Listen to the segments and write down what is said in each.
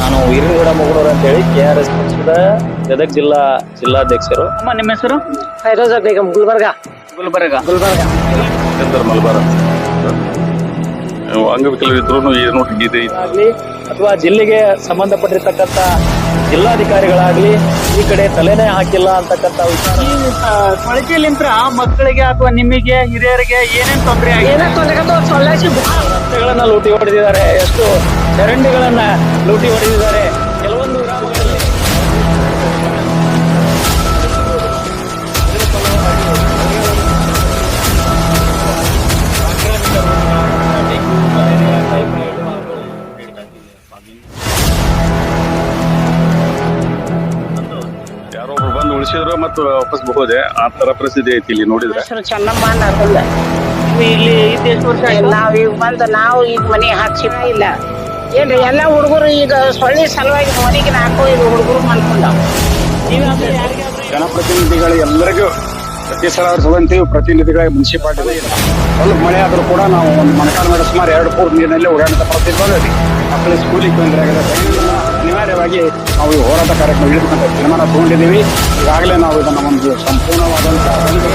ನಾನು ವೀರಗೌಡ ಮಗಳೂರು ಅಂತ ಹೇಳಿ ಕೆ ಆರ್ ಎಸ್ ಪಕ್ಷದ ಗದಗ ಜಿಲ್ಲಾ ಜಿಲ್ಲಾಧ್ಯಕ್ಷರು. ಅಮ್ಮ ನಿಮ್ಮ ಹೆಸರು? ಫೈರೋಜಾ ಬೇಗಂ ಗುಲ್ಬರ್ಗ. ಗುಲ್ಬರ್ಗ. ಗುಲ್ಬರ್ಗ. ಚಂದ್ರ ಮಲಬಾರ. ಅಂಗವಿಕಲರಿದ್ರು ಏನು ಗೀತೆ ಆಗ್ಲಿ ಅಥವಾ ಜಿಲ್ಲೆಗೆ ಸಂಬಂಧಪಟ್ಟಿರ್ತಕ್ಕಂಥ ಜಿಲ್ಲಾಧಿಕಾರಿಗಳಾಗ್ಲಿ ಈ ಕಡೆ ತಲೆನೇ ಹಾಕಿಲ್ಲ ಅಂತಕ್ಕಂಥ ವಿಚಾರ. ಈ ಕೊಳಚೆಲಿಂತ್ರ ಮಕ್ಕಳಿಗೆ ಅಥವಾ ನಿಮಗೆ ಹಿರಿಯರಿಗೆ ಏನೇನು ತೊಂದರೆ ಆಗಿದೆ? ತೊಂದರೆ? ರಸ್ತೆಗಳನ್ನ ಲೂಟಿ ಹೊಡೆದಿದ್ದಾರೆ. ಎಷ್ಟು ಚರಂಡಿಗಳನ್ನ ಲೂಟಿ ಹೊಡೆದಿದ್ದಾರೆ. ಕೆಲವೊಂದು ಗ್ರಾಮಗಳಲ್ಲಿ ಯಾರೋ ಒಬ್ರು ಬಂದು ಉಳಿಸಿದ್ರು ಮತ್ತು ವಾಪಸ್ ಹೋದೆ ಆ ತರ ಪರಿಸ್ಥಿತಿ ಐತಿ ಇಲ್ಲಿ ನೋಡಿದ್ರೆ. ಚೆನ್ನಮ್ಮ ಇಲ್ಲಿ ಇದ್ದು ಎಷ್ಟು ವರ್ಷ ಆಯ್ತು. ನಾವ್ ಈಗ ಬಂದು ನಾವು ಈಗ ಮನೆ ಹಾಕ್ಸಿಲ್ಲ ಇಲ್ಲ. ಏನ್ರಿ ಎಲ್ಲಾ ಹುಡುಗರು ಈಗ ಸೊಳ್ಳೆ ಸಲುವಾಗಿ ಮನೆಗೆ ಹಾಕೋ ಇದು ಹುಡುಗರು ಮಾಡ್ಕೊಂಡಾವ ನೀವಾದ್ರೆ ಯಾರಿಗಾದ್ರೂ ಜನಪ್ರತಿನಿಧಿಗಳು ಎಲ್ಲರಿಗೂ ಪ್ರತಿ ಸಲ ಅವ್ರು ತಗೊಂತೀವಿ ಪ್ರತಿನಿಧಿಗಳಿಗೆ ಮುನ್ಸಿಪಾಲಿಟಿ ಸ್ವಲ್ಪ ಮಳೆ ಆದರೂ ಕೂಡ ನಾವು ಒಂದು ಮಣಕಾಲ ಮೇಲೆ ಸುಮಾರು ಎರಡು ಮೂರು ನೀರಿನಲ್ಲಿ ಓಡಾಡುವಂಥ ಪರಿಸ್ಥಿತಿ ಬಂದಿದೆ ಮಕ್ಕಳು ಸ್ಕೂಲಿಗೆ ತೊಂದರೆ ಆಗಿದೆ ಅನಿವಾರ್ಯವಾಗಿ ನಾವು ಈ ಹೋರಾಟ ಕಾರ್ಯಕ್ರಮ ಇಳಿದುಕೊಂಡ ತೀರ್ಮಾನ ತಗೊಂಡಿದ್ದೀವಿ. ಈಗಾಗಲೇ ನಾವು ಇದನ್ನು ಒಂದು ಸಂಪೂರ್ಣವಾದಂತಹ ಒಂದು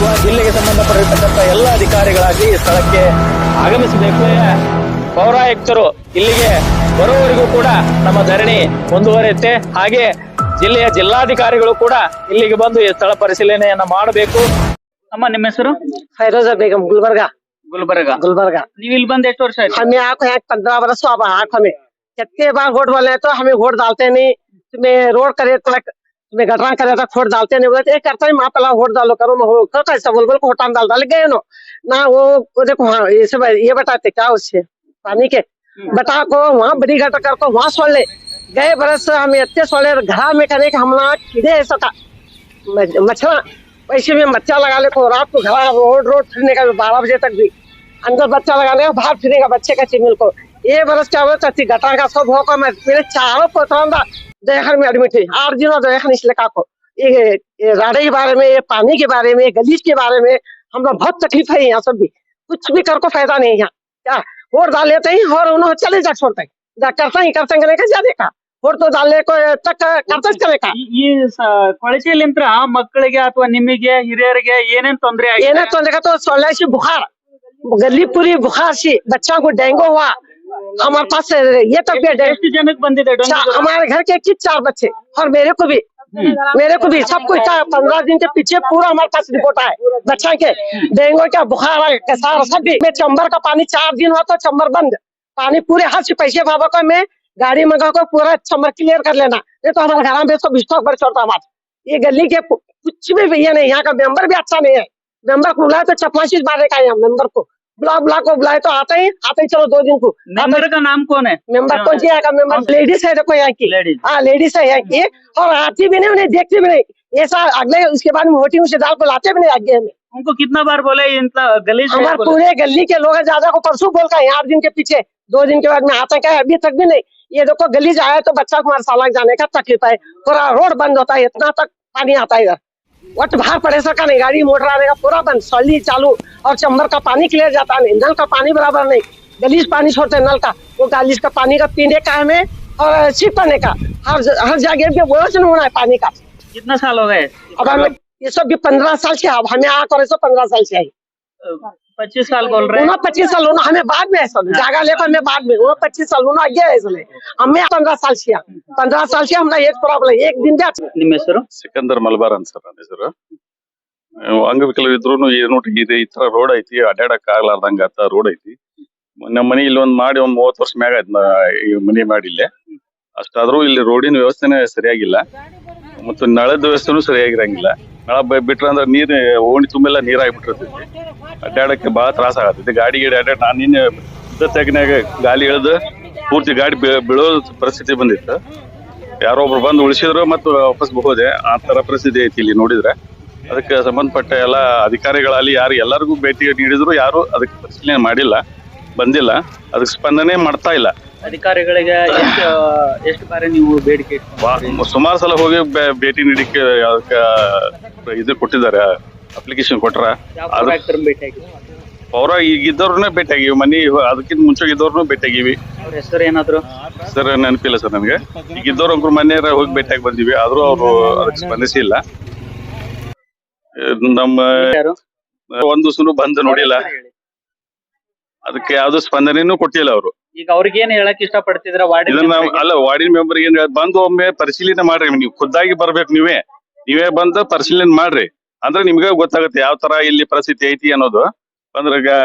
ಅಥವಾ ಜಿಲ್ಲೆಗೆ ಸಂಬಂಧಪಟ್ಟಿರ್ತಕ್ಕಂಥ ಎಲ್ಲ ಅಧಿಕಾರಿಗಳಾಗಿ ಈ ಸ್ಥಳಕ್ಕೆ ಆಗಮಿಸಬೇಕು ಪೌರಾಯುಕ್ತರು ಇಲ್ಲಿಗೆ ಬರುವವರೆಗೂ ಕೂಡ ನಮ್ಮ ಧರಣಿ ಮುಂದುವರಿಯುತ್ತೆ ಹಾಗೆ ಜಿಲ್ಲೆಯ ಜಿಲ್ಲಾಧಿಕಾರಿಗಳು ಕೂಡ ಇಲ್ಲಿಗೆ ಬಂದು ಈ ಸ್ಥಳ ಪರಿಶೀಲನೆಯನ್ನ ಮಾಡಬೇಕು ಅಮ್ಮ ನಿಮ್ಮ ಹೆಸರು ಫೈರೋಜಾ ಬೇಗಂ ಗುಲ್ಬರ್ಗ ಗುಲ್ಬರ್ಗ गुलबर्गा ನೀವ್ ಇಲ್ಲಿ ಬಂದ್ ಎಷ್ಟು ವರ್ಷ ಆಯ್ತು हमें आंख है पंद्रह बरस अब आंख हमें कितने बार वोट बोले तो हमें वोट डालते नहीं तुम्हें रोड करे तो तुम्हें गटरा करे तो वोट डालते नहीं बोले एक करता ही माँ पहला वोट डालो करो मैं हो- तो कैसा बोल बोल को होटान डाल डाल गए नो? ना वो देखो हाँ ये सब ये बताते क्या उससे पानी के। बता को वहाँ बड़ी गटर कर को वहाँ सोल ले। गए बरस हमें इतने सोले घर में करने का हम लोग कीड़े ऐसा का मछला वैसे में मच्छा लगा ले को रात को घर रोड रोड फिरने का बारह बजे तक भी। अंदर बच्चा लगाने का बाहर फिरेगा बच्चे का चिमिल को। ये बरस क्या चाची गटर का सब होकर मैं मेरे चारों पोतरंदा देहर में एडमिट है आठ दिनों देहर इसलिए का को ये, ये राडे के बारे में ये पानी के बारे में गलीच के बारे में हम लोग बहुत तकलीफ है यहाँ सब भी कुछ भी कर को फायदा नहीं है यहाँ क्या वोट डाल लेते ही और उन्होंने चले जा छोड़ते हैं जा करता ही करते हैं का जाने का वोट तो डालने को तक करता ही चले का ಈ- ಈ ಸ- ಕೊಳಚೆಲಿಂತ್ರ ಮಕ್ಕಳಿಗೆ ಅಥವಾ ನಿಮಗೆ ಹಿರಿಯರಿಗೆ ಏನೇನ್ ತೊಂದರೆ ये ಆಗಿದೆ ना तो देखा तो सोलह सी बुखार गली हमारे पास ये तो तबियत हमारे घर के किस चार बच्चे? और मेरे को भी। मेरे को भी। सब कुछ था। पंद्रह दिन के पीछे पूरा हमारे पास रिपोर्ट आए बच्चा के डेंगू का बुखार कसार सब भी। मैं चंबर का पानी चार दिन हुआ तो चंबर बंद। पानी पूरे हर से पैसे बाबा को मैं गाड़ी मंगा को पूरा चंबर क्लियर कर लेना। ये तो हमारे घर में स्टॉक भर छोड़ता हमारे। ये गली के कुछ भी भैया नहीं यहाँ का मेंबर भी अच्छा नहीं है। मेंबर को बुलाया तो चपमाशीज मारेगा का मेंबर को। बुला बुला को बुलाए तो आता ही आते ही चलो दो दिन को। मेंबर का नाम कौन है? मेंबर कौन सी आएगा मेंबर लेडीज़ है देखो यहाँ की? लेडीज़ हाँ लेडीज़ है यहाँ की? और आती भी नहीं उन्हें देखती भी नहीं। ऐसा अगले उसके बाद में वोटिंग से डाल को लाते भी नहीं आगे हमें उनको कितना बार बोले है हमारे पूरे गली के लोग हैं, ज़्यादा को परसों बोल का आठ दिन के पीछे। दो दिन के बाद में आता क्या है अभी तक भी नहीं। ये देखो गली आया तो बच्चा को हमारे सालाक जाने का तकलीफ़ है। पूरा रोड बंद होता है इतना तक पानी आता है इधर। वट बाहर पड़े सका नहीं गाड़ी मोटर आने का पूरा बंद सली चालू और चंबर का पानी क्लियर जाता नहीं नल का पानी बराबर नहीं गलीज पानी छोड़ते नल का वो गलीज का पानी का पीने का हमें और छिपाने का हर हर जगह पे वज़न होना है पानी का। कितना साल हो गए? अब हमें ये सब भी पंद्रह साल से अब हमें आकर सब पंद्रह साल से आई पच्चीस साल बोल रहे हैं उन्होंने पच्चीस साल उन्होंने हमें बाद में ऐसा जागा लेकर हमें बाद में उन्होंने पच्चीस साल उन्होंने आगे है इसलिए हमें पंद्रह साल से पंद्रह साल से हमारा एक प्रॉब्लम एक दिन भी अच्छा ನಿಮ್ಮ ಹೆಸರು ಸಿಕಂದರ್ ಮಲಬಾರ್ ಅಂತ ಸರ್ ನನ್ನ ಹೆಸರು ಅಂಗವಿಕಲರಿದ್ರು ಏನು ಗೀತೆ ಈ ತರ ರೋಡ್ ಐತಿ ಅಡ್ಡಾಡಕ್ ಆಗ್ಲಾರ್ದಂಗ ಆತ ರೋಡ್ ಐತಿ ನಮ್ಮ ಮನಿ ಇಲ್ಲಿ ಒಂದ್ ಮಾಡಿ ಒಂದ್ ಮೂವತ್ ವರ್ಷ ಮ್ಯಾಗ ಆಯ್ತು ನಾ ಈ ಮನಿ ಮಾಡಿ ಇಲ್ಲೇ ಅಷ್ಟಾದ್ರೂ ಇಲ್ಲಿ ರೋಡಿನ ವ್ಯವಸ್ಥೆನೇ ಸರಿಯಾಗಿಲ್ಲ ಮತ್ತು ನಳದ ವ್ಯವಸ್ಥೆನೂ ಸರಿಯಾಗಿರಂಗಿಲ್ಲ ನಳ ಬಿಟ್ರೆ ಅಂದ್ರೆ ನೀರು, ಓಣಿ ತುಂಬೆಲ್ಲ ನೀರ್ ಆಗ್ಬಿಟ್ಟಿರ್ತೈತಿ ಅಡ್ಡಾಡಕ್ಕೆ ಬಹಳ ತ್ರಾಸ ಆಗತೈತಿ. ಗಾಡಿ ಗೀಡಿ ಅಡ್ಡಾಡ್ ನಾನು ನಿನ್ನೆ ತೆಗ್ನಾಗ ಗಾಲಿ ಇಳಿದು ಪೂರ್ತಿ ಗಾಡಿ ಬೀಳೋ ಪರಿಸ್ಥಿತಿ ಬಂದಿತ್ತು. ಯಾರೋ ಒಬ್ರು ಬಂದು ಉಳಿಸಿದ್ರು ಮತ್ತು ವಾಪಸ್ ಹೋದೆ. ಆ ಥರ ಪರಿಸ್ಥಿತಿ ಐತಿ ಇಲ್ಲಿ ನೋಡಿದ್ರೆ. ಅದಕ್ಕೆ ಸಂಬಂಧಪಟ್ಟ ಎಲ್ಲ ಅಧಿಕಾರಿಗಳಲ್ಲಿ ಯಾರು ಎಲ್ಲರಿಗೂ ಭೇಟಿ ನೀಡಿದ್ರು, ಯಾರು ಅದಕ್ಕೆ ಪರಿಶೀಲನೆ ಮಾಡಿಲ್ಲ, ಬಂದಿಲ್ಲ. ಅದಕ್ಕೆ ಸ್ಪಂದನೆ ಮಾಡ್ತಾ ಇಲ್ಲ. ಅಧಿಕಾರಿಗಳಿಗೆ ಎಷ್ಟು ಎಷ್ಟು ಬಾರಿ ನೀವು ಬೇಡಿಕೆ ಇಟ್ಕೊಂಡಿದ್ದೀರಿ? ಸುಮಾರು ಸಲ ಹೋಗಿ ಬೆ- ಭೇಟಿ ನೀಡಿಕೆ ಅದಕ್ಕೆ ಇದು ಕೊಟ್ಟಿದ್ದಾರೆ ಅಪ್ಲಿಕೇಶನ್ ಕೊಟ್ರ. ಯಾವ ಈಗ ಭೇಟಿ ಆಗಿವಿ ಪೌರ ಈಗ ಇದ್ದವ್ರನ್ನೇ ಭೇಟಿಯಾಗಿವಿ ಮನಿ ಅದಕ್ಕಿಂತ ಮುಂಚೆ ಇದ್ದವ್ರನ್ನೂ ಭೇಟಿ ಆಗಿವಿ ಹೆಸರು ಏನಾದ್ರು? ಸರ್ ನೆನಪಿಲ್ಲ ಸರ್ ನನಗೆ. ಈಗ ಇದ್ದವ್ರು ಅಂಕರು ಮನೆಯವ್ರ ಹೋಗಿ ಭೇಟಿಯಾಗಿ ಬಂದಿವಿ ಆದ್ರೂ ಅವರು ಅದಕ್ಕೆ ಸ್ಪಂದಿಸಿಲ್ಲ. ನಮ್ಮ ಯಾರು? ಒಂದು ಸುನು ಬಂದು ನೋಡಿಲ್ಲ. ಅದಕ್ಕೆ ಯಾವ್ದು ಸ್ಪಂದನೆನೂ ಕೊಟ್ಟಿಲ್ಲ ಅವರು. ಈಗ ಅವ್ರಿಗೆ ಏನ್ ಹೇಳಕ್ ಇಷ್ಟ ಪಡ್ತಿದ್ರ ವಾರ್ಡ್ ಇದನ್ನ ನಾವು ಅಲ್ಲ ವಾರ್ಡಿನ ಮೆಂಬರ್ ಏನ್ ಹೇಳ್- ಬಂದು ಒಮ್ಮೆ ಪರಿಶೀಲನೆ ಮಾಡ್ರಿ ನೀವು ಖುದ್ದಾಗಿ ಬರ್ಬೇಕು ನೀವೇ. ನೀವೇ ಬಂದು ಪರಿಶೀಲನೆ ಮಾಡ್ರಿ. ಅಂದ್ರೆ ನಿಮ್ಗೆ ಗೊತ್ತಾಗುತ್ತೆ ಯಾವ ತರ ಇಲ್ಲಿ ಪರಿಸ್ಥಿತಿ ಐತಿ ಅನ್ನೋದು. ಅಂದ್ರೆ ಗ-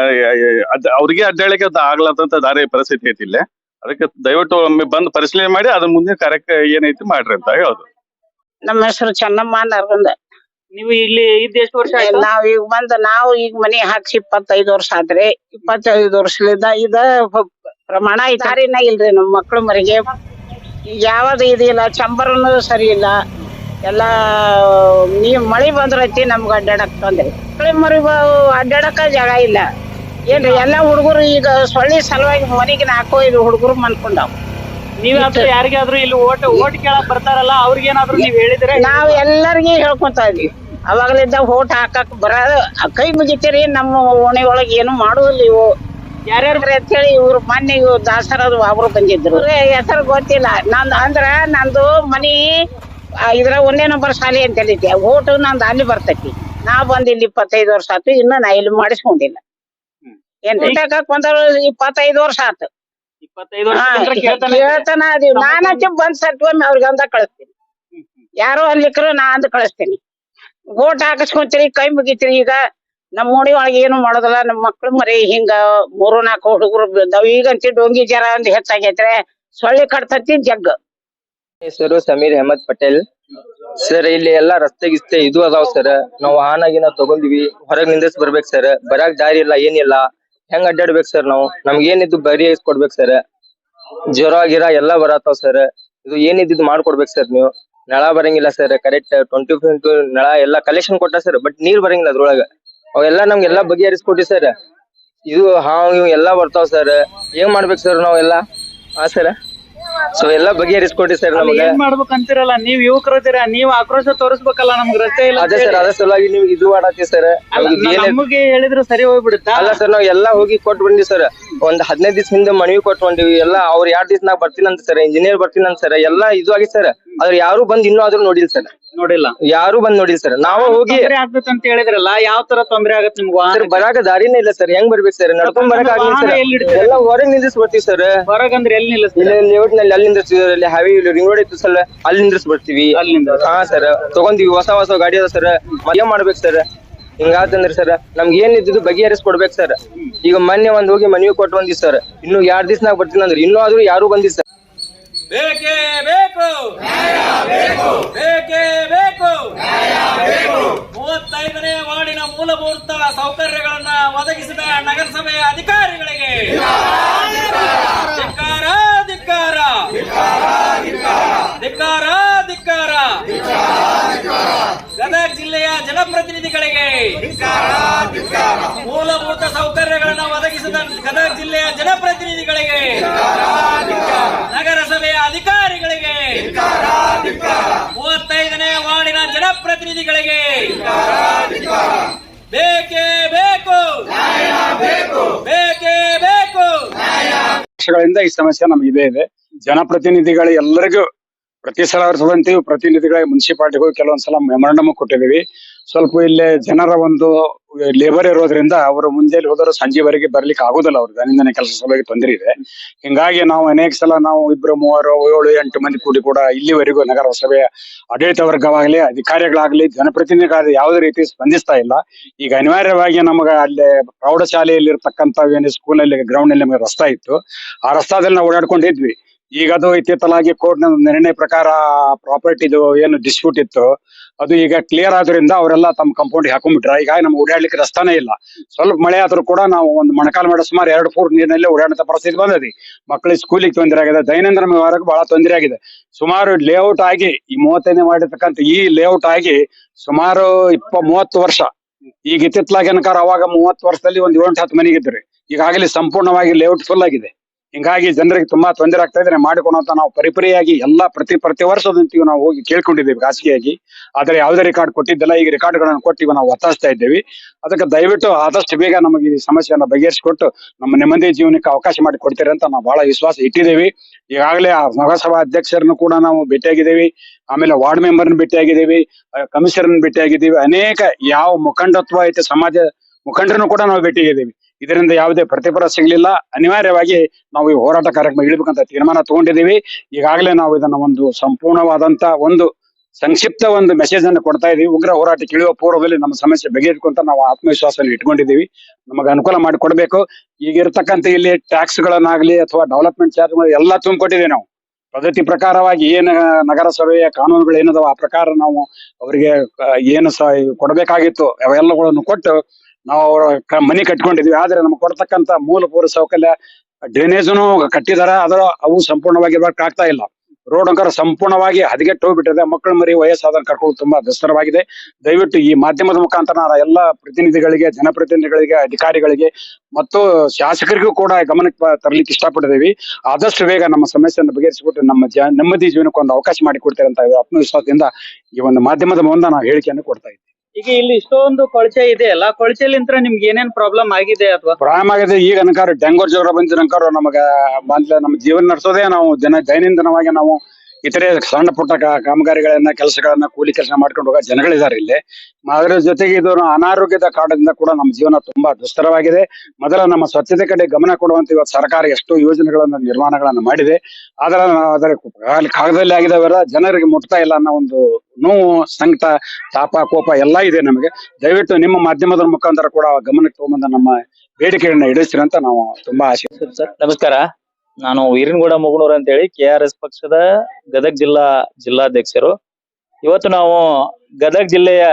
ಅದ್ ಅವ್ರಿಗೆ ಅಡ್ಡಾಳಕ್ಕೆ ಅದ್ ಆಗ್ಲಾರ್ದಂತ ದಾರಿ ಪರಿಸ್ಥಿತಿ ಐತಿ ಇಲ್ಲೇ. ಅದಕ್ಕೆ ದಯವಿಟ್ಟು ಒಮ್ಮೆ ಬಂದು ಪರಿಶೀಲನೆ ಮಾಡಿ ಅದ್ರ ಮುಂದಿನ ಕಾರ್ಯಕ್ಕೆ ಏನೈತಿ ಮಾಡ್ರಿ ಅಂತ ಹೇಳೋದು. ನಮ್ಮ ಹೆಸರು ಚೆನ್ನಮ್ಮ ನರ್ಗಂದ ನೀವು ಇಲ್ಲಿ ಇದ್ದ ಎಷ್ಟು ವರ್ಷ ಆಯ್ತು? ನಾವ್ ಈಗ ಬಂದ, ನಾವು ಈಗ ಮನೆ ಹಾಕ್ಸಿ ಇಪ್ಪತ್ತೈದು ವರ್ಷ ಆದ್ರೆ, ಇಪ್ಪತ್ತೈದು ವರ್ಷದಿಂದ ಇದ ಪ್ರಮಾಣ ಇದಾರಿನ ದಾರಿನ ಇಲ್ರಿ ನಮ್ಮ ಮಕ್ಳು ಮರಿಗೆ. ಈಗ ಯಾವ್ದು ಇದಿಲ್ಲ ಚಂಬರನು ಸರಿ ಇಲ್ಲ. ಎಲ್ಲಾ ನೀವ್ ಮಳಿ ಬಂದ್ರೈತಿ, ನಮ್ಗ ಅಡ್ಡಾಡಕ್ ತೊಂದ್ರೆ ಮಳಿ ಮರಿ ಅಡ್ಡಾಡಕ ಜಾಗ ಇಲ್ಲ. ಏನ್ರಿ, ಎಲ್ಲಾ ಹುಡುಗರು ಈಗ ಸೊಳ್ಳಿ ಸಲುವಾಗಿ ಮನಿಗೆ ಹಾಕೋ ಇದು ಹುಡುಗರು ಮನ್ಕೊಂಡಾವ್ ನೀವಾದ್ರೂ ಯಾರಿಗಾದ್ರೂ ಇಲ್ಲಿ ಓಟ್ ಓಟ್ ಕೇಳಕ್ ಬರ್ತಾರಲ್ಲ ಅವ್ರಿಗೇನಾದ್ರೂ ನೀವ್ ಹೇಳಿದ್ರೆ ನಾವ್ ಎಲ್ಲರಿಗೂ ಹೇಳ್ಕೊಂತ ಇದೀವಿ. ಅವಾಗಲಿಂದ ಓಟ್ ಹಾಕಕ್ ಬರ ಕೈ ಮುಗಿತೀರಿ ನಮ್ಮ ಓಣಿ ಒಳಗ್ ಏನು ಮಾಡುದಿಲ್ಲ ಇವು ಯಾರ್ಯಾರು ಅಂತ ಹೇಳಿ ಇವ್ರು ಮೊನ್ನೆ ಇವ್ರು ದಾಸರದು ಅವರು ಬಂದಿದ್ರು. ಹೆಸರು ಗೊತ್ತಿಲ್ಲ. ನಂದು ಅಂದ್ರ ನಂದು ಮನಿ ಇದ್ರ ಒಂದೇ ನಂಬರ್ ಶಾಲೆ ಅಂತ ಹೇಳಿದ್ದೆ. ಓಟು ನಂದು ಅಲ್ಲಿ ಬರ್ತೈತಿ. ನಾ ಬಂದ್ ಇಲ್ಲಿ ಇಪ್ಪತ್ತೈದು ವರ್ಷ ಆತು ಇನ್ನು ನಾ ಇಲ್ಲಿ ಮಾಡಿಸ್ಕೊಂಡಿಲ್ಲ. ಏನ್ ಬಂದವ್ರು ಇಪ್ಪತ್ತೈದು ವರ್ಷ ಆತು ಇಪ್ಪತ್ತೈದು ವರ್ಷ ಕೇಳ್ತಾನೆ ಹೇಳ್ತಾನ ಅದೀವಿ. ನಾನ ಬಂದ್ ಸರ್ಟ್ ಒಮ್ಮೆ ಅವ್ರಿಗೆ ಅಂದ ಕಳಿಸ್ತೀನಿ. ಯಾರೋ ಅನ್ಲಿಕ್ರು ನಾ ಅಂದ್ ಕಳಿಸ್ತೀನಿ. ಓಟ್ ಹಾಕಿಸ್ಕೊಂತೀರಿ ಕೈ ಮುಗಿತೀರಿ. ಈಗ ನಮ್ಮ ಓಣಿ ಒಳಗೆ ಏನು ಮಾಡೋದಲ್ಲ ನಮ್ಮ ಮಕ್ಳು ಮರಿ ಹಿಂಗ ಮೂರು ನಾಲ್ಕು ಹುಡುಗರು ಬಿದ್ದಾವ್ ಈಗಂತಿ ಡೋಂಗಿ ಜರ ಒಂದ್ ಹೆಚ್ಚಾಗೈತ್ರೆ ಸೊಳ್ಳೆ ಕಡ್ತತಿ ಜಗ್ ಹೆಸರು ಸಮೀರ್ ಅಹಮದ್ ಪಟೇಲ್. ಸರ್ ಇಲ್ಲಿ ಎಲ್ಲಾ ರಸ್ತೆ ಗಿಸ್ತೆ ಇದು ಅದಾವ್ ಸರ್. ನಾವು ವಾಹನ ಗಿನ ತಗೊಂಡಿವಿ. ಹೊರಗ್ ನಿಂದಿಸ್ ಬರ್ಬೇಕ್ ಸರ್. ಬರಾಕ್ ದಾರಿ ಇಲ್ಲ ಏನಿಲ್ಲ. ಹೆಂಗ್ ಅಡ್ಡಾಡ್ಬೇಕು ಸರ್ ನಾವು? ನಮ್ಗೆ ಏನಿದ್ದು ಬರಿ ಕೊಡ್ಬೇಕು ಸರ್ ಜ್ವರ, ಗಿರ ಎಲ್ಲ ಬರತ್ತಾವ್ ಸರ್ ಇದು ಏನಿದ್ದು ಮಾಡ್ಕೊಡ್ಬೇಕು ಸರ್ ನೀವು. ನಳ ಬರಂಗಿಲ್ಲ ಸರ್ ಕರೆಕ್ಟ್ ಟ್ವೆಂಟಿ ಫೈವ್ ನಳ ಎಲ್ಲ ಕಲೆಕ್ಷನ್ ಕೊಟ್ಟ ಸರ್ ಬಟ್ ನೀರ್ ಬರಂಗಿಲ್ಲ ಅದ್ರೊಳಗ. ಅವೆಲ್ಲ ನಮ್ಗೆಲ್ಲ ಬಗೆಹರಿಸ್ಕೊಟ್ಟಿ ಸರ್ ಇದು ಹಾವು ಇವು ಎಲ್ಲಾ ಬರ್ತಾವ್ ಸರ್ ಏನ್ ಮಾಡ್ಬೇಕು ಸರ್ ನಾವೆಲ್ಲಾ? ಹಾ ಸರ್ ಸೊ ಎಲ್ಲಾ ಬಗೆಹರಿಸ್ಕೊಡಿ ಸರ್ ನಮಗೆ. ಏನ್ ಮಾಡ್ಬೇಕು ಅಂತಿರಲ್ಲ ನೀವ್ ಯುವಕರದಿರ ನೀವ್ ಆಕ್ರೋಶ ತೋರಿಸ್ಬೇಕಲ್ಲ ನಮ್ಗ್ ರಸ್ತೆ ಇಲ್ಲ ಅದೇ ಸರ್ ಅದೇ ಸಲುವಾಗಿ ನೀವು ಇದು ಮಾಡತ್ತಿ ಸರ್ ನಮಗೆ ಹೇಳಿದ್ರು ಸರಿ ಹೋಗ್ಬಿಡುತ್ತಾ? ಅಲ್ಲ ಸರ್ ನಾವ್ ಎಲ್ಲಾ ಹೋಗಿ ಕೊಟ್ಟು ಬಂದ್ವಿ ಸರ್. ಒಂದ್ ಹದಿನೈದು ದಿವಸ ಹಿಂದೆ ಮನವಿ ಕೊಟ್ಟು ಬಂದಿವಿ. ಎಲ್ಲಾ ಅವ್ರ ಎರಡ್ ದಿವಸನಾಗ ಬರ್ತೀನಿ ಅಂತ ಸರ್ ಇಂಜಿನಿಯರ್ ಬರ್ತೀನಿ ಅಂತ ಸರ್ ಎಲ್ಲಾ ಇದು ಆಗಿ ಸರ್. ಆದ್ರೆ ಯಾರು ಬಂದ್ ಇನ್ನೂ ಆದ್ರೂ ನೋಡಿಲ್ಲ ಸರ್. ನೋಡಿಲ್ಲ. ಯಾರು ಬಂದ್ ನೋಡಿಲ್ಲ ಸರ್. ನಾವು ಹೋಗಿ ತೊಂದ್ರೆ ಆಗ್ತೈತೆ ಅಂತ ಹೇಳಿದ್ರಲ್ಲ ಯಾವ ತರ ತೊಂದ್ರೆ ಆಗತ್ತೆ ನಿಮ್ಗೆ ಸರ್ ವಾಹನ ಬರಾಕ ದಾರಿನೇ ಇಲ್ಲ ಸರ್. ಹೆಂಗ್ ಬರ್ಬೇಕು ಸರ್? ನಡ್ಕೊಂಡ್ ಬರಕ್ ಆಗಿಲ್ಲ ವಾಹನ ಸರ್. ಎಲ್ಲಿ ಎಲ್ಲ ಹೊರಗ್ ನಿಂದಿಸ್ ಬರ್ತೀವಿ ಸರ್. ಹೊರಗಂದ್ರೆ ಎಲ್ಲಿ ನಿಲ್ಲಿಸ್ತೀರ? ಇಲ್ಲಿ ಲೇಔಟ್ನಲ್ಲಿ ಅಲ್ಲಿ ನಿಂದಿರ್ತೀವಿ ಅಲ್ಲಿ ಹಾವಿ ರಿಂಗ್ ರೋಡ್ ಇತ್ತು ಸರ್. ಅಲ್ಲಿ ನಿಂದಿರ್ಸ್ ಬರ್ತೀವಿ ಅಲ್ಲಿಂದ ಹಾ ಸರ್. ತಗೊಂಡಿವಿ ಹೊಸ ಹೊಸ ಗಾಡಿ ಅದ ಸರ್. ಏನ್ ಮಾಡ್ಬೇಕು ಸರ್. ಹಿಂಗಾತಂದ್ರೆ ಸರ್ ನಮ್ಗೆ ಏನ್ ಇದ್ದು ಬಗೆಹರಿಸ್ ಕೊಡ್ಬೇಕು ಸರ್. ಈಗ ಮೊನ್ನೆ ಒಂದ್ ಹೋಗಿ ಮನವಿ ಕೊಟ್ಟು ಬಂದಿ ಸರ್. ಇನ್ನು ಎರಡ್ ದಿವ್ಸನಾಗ ಬರ್ತೀನಿ ಅಂದ್ರೆ ಇನ್ನೂ ಆದ್ರೂ ಯಾರು ಬಂದಿ ಸರ್. ಬೇಕೇ ಬೇಕು. ಬೇಕೇ ಬೇಕು. ಮೂವತ್ತೈದನೇ ವಾರ್ಡಿನ ಮೂಲಭೂತ ಸೌಕರ್ಯಗಳನ್ನ ಒದಗಿಸಿದ ನಗರಸಭೆಯ ಅಧಿಕಾರಿಗಳಿಗೆ. ಧಿಕ್ಕಾರ ಧಿಕ್ಕಾರ ಧಿಕ್ಕಾರ ಧಿಕ್ಕಾರ ಗದಗ ಜಿಲ್ಲೆಯ ಜನಪ್ರತಿನಿಧಿಗಳಿಗೆ ಮೂಲಭೂತ ಸೌಕರ್ಯಗಳನ್ನು ಒದಗಿಸಿದ ಗದಗ ಜಿಲ್ಲೆಯ ಜನಪ್ರತಿನಿಧಿಗಳಿಗೆ ನಗರಸಭೆಯ ಅಧಿಕಾರಿಗಳಿಗೆ ಮೂವತ್ತೈದನೇ ವಾರ್ಡಿನ ಜನಪ್ರತಿನಿಧಿಗಳಿಗೆ ಬೇಕೇ ಬೇಕು. ಬೇಕೇ. ಬೇಕು ವರ್ಷಗಳಿಂದ ಈ ಸಮಸ್ಯೆ ನಮಗಿದೆ ಇದೇ ಇದೆ. ಜನಪ್ರತಿನಿಧಿಗಳು ಎಲ್ಲರಿಗೂ ಪ್ರತಿ ಸಲ ಅವ್ರ ತಗೊಂತೀವಿ ಪ್ರತಿನಿಧಿಗಳಿಗೆ ಮುನ್ಸಿಪಾಲ್ಟಿಗೂ ಕೆಲವೊಂದ್ಸಲ ಮೆಮೊರಂಡಮ್ ಕೊಟ್ಟಿದ್ದೀವಿ. ಸ್ವಲ್ಪ ಇಲ್ಲಿ ಜನರ ಒಂದು ಲೇಬರ್ ಇರೋದ್ರಿಂದ ಅವರು ಮುಂದೆ ಹೋದರೂ ಸಂಜೆವರೆಗೆ ಬರ್ಲಿಕ್ಕೆ ಆಗೋದಿಲ್ಲ ಅವ್ರಿಗೆ ದೈನಂದಿನ ಕೆಲಸ ಸಲುವಾಗಿ ತೊಂದರೆ ಇದೆ. ಹಿಂಗಾಗಿ ನಾವು ಅನೇಕ ಸಲ ನಾವು ಇಬ್ರು, ಮೂವರು, ಏಳು, ಎಂಟು ಮಂದಿ ಕೂಡಿ ಕೂಡ ಇಲ್ಲಿವರೆಗೂ ನಗರಸಭೆಯ ಆಡಳಿತ ವರ್ಗವಾಗಲಿ, ಅಧಿಕಾರಿಗಳಾಗಲಿ, ಜನಪ್ರತಿನಿಧಿಗಳಾಗಲಿ ಯಾವುದೇ ರೀತಿ ಸ್ಪಂದಿಸ್ತಾ ಇಲ್ಲ. ಈಗ ಅನಿವಾರ್ಯವಾಗಿ ನಮಗ ಅಲ್ಲಿ ಪ್ರೌಢಶಾಲೆಯಲ್ಲಿ ಇರ್ತಕ್ಕಂಥ ಏನು ಸ್ಕೂಲ್ ಅಲ್ಲಿ ಗ್ರೌಂಡ್ ಅಲ್ಲಿ ನಮಗೆ ರಸ್ತಾ ಇತ್ತು. ಆ ರಸ್ತಾದಲ್ಲಿ ನಾವು ಓಡಾಡ್ಕೊಂಡಿದ್ವಿ. ಈಗ ಅದು ಇತ್ತಿತ್ತಲಾಗಿ ಕೋರ್ಟ್ ನಿರ್ಣಯ ಪ್ರಕಾರ ಪ್ರಾಪರ್ಟಿದು ಏನು ಡಿಸ್ಪ್ಯೂಟ್ ಇತ್ತು, ಅದು ಈಗ ಕ್ಲಿಯರ್ ಆದ್ರಿಂದ ಅವರೆಲ್ಲ ತಮ್ಮ ಕಂಪೌಂಡ್ ಹಾಕೊಂಡ್ಬಿಟ್ರ. ಈಗ ನಮ್ಗೆ ಓಡಾಡ್ಲಿಕ್ಕೆ ರಸ್ತಾನೇ ಇಲ್ಲ. ಸ್ವಲ್ಪ ಮಳೆ ಆದ್ರೂ ಕೂಡ ನಾವು ಒಂದು ಮಣಕಾಲ ಮಾಡೋ ಸುಮಾರು ಎರಡು ಫೂಟ್ ನೀರಿನಲ್ಲಿ ಓಡಾಡೋ ಪರಿಸ್ಥಿತಿ ಬಂದದಿ. ಮಕ್ಕಳಿಗೆ ಸ್ಕೂಲಿಗೆ ತೊಂದರೆ ಆಗಿದೆ. ದೈನಂದಿನ ವ್ಯವಹಾರಕ್ಕೆ ಬಹಳ ತೊಂದರೆ ಆಗಿದೆ. ಸುಮಾರು ಲೇಔಟ್ ಆಗಿ ಈ ಮೂವತ್ತೈದನೇ ಮಾಡಿರ್ತಕ್ಕಂಥ ಈ ಲೇಔಟ್ ಆಗಿ ಸುಮಾರು ಇಪ್ಪ ಮೂವತ್ತು ವರ್ಷ. ಈಗ ಇತ್ತಿತ್ತಲಾಗಿ ಏನಕಾರ ಅವಾಗ ಮೂವತ್ತು ವರ್ಷದಲ್ಲಿ ಒಂದ್ ಏಳೆಂಟು ಹತ್ತು ಮನೆಗಿದ್ರಿ ಈಗಾಗಲೇ ಸಂಪೂರ್ಣವಾಗಿ ಲೇಔಟ್ ಫುಲ್ ಆಗಿದೆ. ಹಿಂಗಾಗಿ ಜನರಿಗೆ ತುಂಬಾ ತೊಂದರೆ ಆಗ್ತಾ ಇದ್ರೆ ಮಾಡಿಕೊಡುವಂತ ನಾವು ಪರಿಪರಿಯಾಗಿ ಎಲ್ಲಾ ಪ್ರತಿ ಪ್ರತಿ ವರ್ಷದಂತೆಯೂ ನಾವು ಹೋಗಿ ಕೇಳ್ಕೊಂಡಿದ್ದೇವೆ ಖಾಸಗಿಯಾಗಿ. ಆದ್ರೆ ಯಾವುದೇ ರೆಕಾರ್ಡ್ ಕೊಟ್ಟಿದ್ದಲ್ಲ. ಈಗ ರೆಕಾರ್ಡ್ಗಳನ್ನು ಕೊಟ್ಟಿವ ನಾವು ಒತ್ತಾಯಿಸ್ತಾ ಇದ್ದೇವೆ. ಅದಕ್ಕೆ ದಯವಿಟ್ಟು ಆದಷ್ಟು ಬೇಗ ನಮಗೆ ಈ ಸಮಸ್ಯೆಯನ್ನ ಬಗೆಹರಿಸಿಕೊಟ್ಟು ನಮ್ಮ ನೆಮ್ಮದಿ ಜೀವನಕ್ಕೆ ಅವಕಾಶ ಮಾಡಿ ಕೊಡ್ತೀರಿ ಅಂತ ನಾವು ಬಹಳ ವಿಶ್ವಾಸ ಇಟ್ಟಿದ್ದೇವೆ. ಈಗಾಗಲೇ ಆ ನಗರಸಭಾ ಅಧ್ಯಕ್ಷರನ್ನು ಕೂಡ ನಾವು ಭೇಟಿಯಾಗಿದ್ದೇವೆ. ಆಮೇಲೆ ವಾರ್ಡ್ ಮೆಂಬರ್ನ ಭೇಟಿಯಾಗಿದ್ದೇವೆ. ಕಮಿಷನರ್ನ ಭೇಟಿಯಾಗಿದ್ದೇವೆ. ಅನೇಕ ಯಾವ ಮುಖಂಡತ್ವ ಐತೆ ಸಮಾಜ ಮುಖಂಡರನ್ನು ಕೂಡ ನಾವು ಭೇಟಿಯಾಗಿದ್ದೇವೆ. ಇದರಿಂದ ಯಾವುದೇ ಪ್ರತಿಫಲ ಸಿಗಲಿಲ್ಲ. ಅನಿವಾರ್ಯವಾಗಿ ನಾವು ಈ ಹೋರಾಟ ಕಾರ್ಯಕ್ರಮ ಇಳಿಬೇಕಂತ ತೀರ್ಮಾನ ತಗೊಂಡಿದ್ದೀವಿ. ಈಗಾಗಲೇ ನಾವು ಇದನ್ನ ಒಂದು ಸಂಪೂರ್ಣವಾದಂತ ಒಂದು ಸಂಕ್ಷಿಪ್ತ ಒಂದು ಮೆಸೇಜ್ ಅನ್ನು ಕೊಡ್ತಾ ಇದೀವಿ. ಉಗ್ರ ಹೋರಾಟಕ್ಕೆ ಇಳಿಯುವ ಪೂರ್ವದಲ್ಲಿ ನಮ್ಮ ಸಮಸ್ಯೆ ಬಗೆಹರಿಕೊಂತ ನಾವು ಆತ್ಮವಿಶ್ವಾಸವನ್ನು ಇಟ್ಕೊಂಡಿದ್ದೀವಿ. ನಮಗೆ ಅನುಕೂಲ ಮಾಡಿಕೊಡ್ಬೇಕು. ಈಗ ಇರತಕ್ಕಂತ ಇಲ್ಲಿ ಟ್ಯಾಕ್ಸ್ ಗಳನ್ನಾಗ್ಲಿ ಅಥವಾ ಡೆವಲಪ್ಮೆಂಟ್ ಚಾರ್ಜ್ ಎಲ್ಲ ತುಂಬಿಕೊಟ್ಟಿದ್ದೀವಿ ನಾವು. ಪದ್ಧತಿ ಪ್ರಕಾರವಾಗಿ ಏನು ನಗರಸಭೆಯ ಕಾನೂನುಗಳು ಏನದಾವ ಆ ಪ್ರಕಾರ ನಾವು ಅವರಿಗೆ ಏನು ಸಹ ಕೊಡಬೇಕಾಗಿತ್ತು ಅವೆಲ್ಲಗಳನ್ನು ಕೊಟ್ಟು ನಾವು ಅವರ ಮನೆ ಕಟ್ಕೊಂಡಿದ್ವಿ. ಆದ್ರೆ ನಮ್ಗೆ ಕೊಡ್ತಕ್ಕಂತ ಮೂಲಭೂತ ಸೌಕರ್ಯ ಡ್ರೈನೇಜ್ನು ಕಟ್ಟಿದಾರ. ಆದ್ರೆ ಅವು ಸಂಪೂರ್ಣವಾಗಿ ಆಗ್ತಾ ಇಲ್ಲ. ರೋಡ್ ಅಂಕರ ಸಂಪೂರ್ಣವಾಗಿ ಹದಗೆಟ್ಟು ಹೋಗ್ಬಿಟ್ಟಿದೆ. ಮಕ್ಕಳ ಮರಿ ವಯಸ್ಸಾದ ಕರ್ಕೊಂಡು ತುಂಬಾ ದುಸ್ತರವಾಗಿದೆ. ದಯವಿಟ್ಟು ಈ ಮಾಧ್ಯಮದ ಮುಖಾಂತರ ನಾನು ಎಲ್ಲ ಪ್ರತಿನಿಧಿಗಳಿಗೆ, ಜನಪ್ರತಿನಿಧಿಗಳಿಗೆ, ಅಧಿಕಾರಿಗಳಿಗೆ, ಮತ್ತು ಶಾಸಕರಿಗೂ ಕೂಡ ಗಮನಕ್ಕೆ ತರಲಿಕ್ಕೆ ಇಷ್ಟಪಟ್ಟಿದ್ದೀವಿ. ಆದಷ್ಟು ಬೇಗ ನಮ್ಮ ಸಮಸ್ಯೆಯನ್ನು ಬಗೆಹರಿಸಿಬಿಟ್ಟು ನಮ್ಮ ಜ ನೆಮ್ಮದಿ ಜೀವನಕ್ಕೆ ಒಂದು ಅವಕಾಶ ಮಾಡಿಕೊಡ್ತೇವೆ ಅಂತ ಆತ್ಮವಿಶ್ವಾಸದಿಂದ ಈ ಒಂದು ಮಾಧ್ಯಮದ ಮುಂದೆ ನಾವು ಹೇಳಿಕೆಯನ್ನು ಕೊಡ್ತಾ ಇದ್ದೀವಿ. ಈಗ ಇಲ್ಲಿ ಇಷ್ಟೊಂದು ಕೊಳಚೆ ಇದೆ ಅಲ್ಲ ಕೊಳಚೆಲಿಂತ್ರ ನಿಮ್ಗೆ ಏನೇನ್ ಪ್ರಾಬ್ಲಮ್ ಆಗಿದೆ ಅಥವಾ? ಪ್ರಾಬ್ಲಮ್ ಆಗಿದೆ, ಈಗ ಅನ್ಕಾರ ಡೆಂಗೂರ್ ಜ್ವರ ಬಂದ ಅನ್ಕಾರ, ನಮಗ ಮೊದ್ಲ ನಮ್ಮ ಜೀವನ ನಡೆಸೋದೇ ನಾವು ದಿನ ದೈನಂದಿನವಾಗಿ ನಾವು ಇತರೆ ಸಣ್ಣ ಪುಟ್ಟ ಕಾಮಗಾರಿಗಳನ್ನ, ಕೆಲಸಗಳನ್ನ, ಕೂಲಿ ಕೆಲಸ ಮಾಡ್ಕೊಂಡು ಹೋಗೋ ಜನಗಳಿದ್ದಾರೆ ಇಲ್ಲಿ. ಅದರ ಜೊತೆಗೆ ಇದು ಅನಾರೋಗ್ಯದ ಕಾರಣದಿಂದ ಕೂಡ ನಮ್ಮ ಜೀವನ ತುಂಬಾ ದುಸ್ತರವಾಗಿದೆ. ಮೊದಲ ನಮ್ಮ ಸ್ವಚ್ಛತೆ ಕಡೆ ಗಮನ ಕೊಡುವಂತ ಇವತ್ತು ಸರ್ಕಾರ ಎಷ್ಟೋ ಯೋಜನೆಗಳನ್ನ, ನಿರ್ಮಾಣಗಳನ್ನ ಮಾಡಿದೆ. ಆದರೆ ನಾವು ಅದರ ಕಾಗದಲ್ಲಿ ಆಗಿದಾವೆಲ್ಲ ಜನರಿಗೆ ಮುಟ್ತಾ ಇಲ್ಲ ಅನ್ನೋ ಒಂದು ನೋವು, ಸಂಕಟ, ತಾಪ, ಕೋಪ ಎಲ್ಲ ಇದೆ ನಮಗೆ. ದಯವಿಟ್ಟು ನಿಮ್ಮ ಮಾಧ್ಯಮದ ಮುಖಾಂತರ ಕೂಡ ಗಮನಕ್ಕೆ ತಗೊಂಬಂದ ನಮ್ಮ ಬೇಡಿಕೆಗಳನ್ನ ಅಂತ ನಾವು ತುಂಬಾ ಆಶೆ ಸರ್, ನಮಸ್ಕಾರ. ನಾನು ವೀರನಗೌಡ ಮುಗುಣೂರ್ ಅಂತ ಹೇಳಿ ಕೆ ಆರ್ ಎಸ್ ಪಕ್ಷದ ಗದಗ ಜಿಲ್ಲಾ ಜಿಲ್ಲಾಧ್ಯಕ್ಷರು. ಇವತ್ತು ನಾವು ಗದಗ ಜಿಲ್ಲೆಯ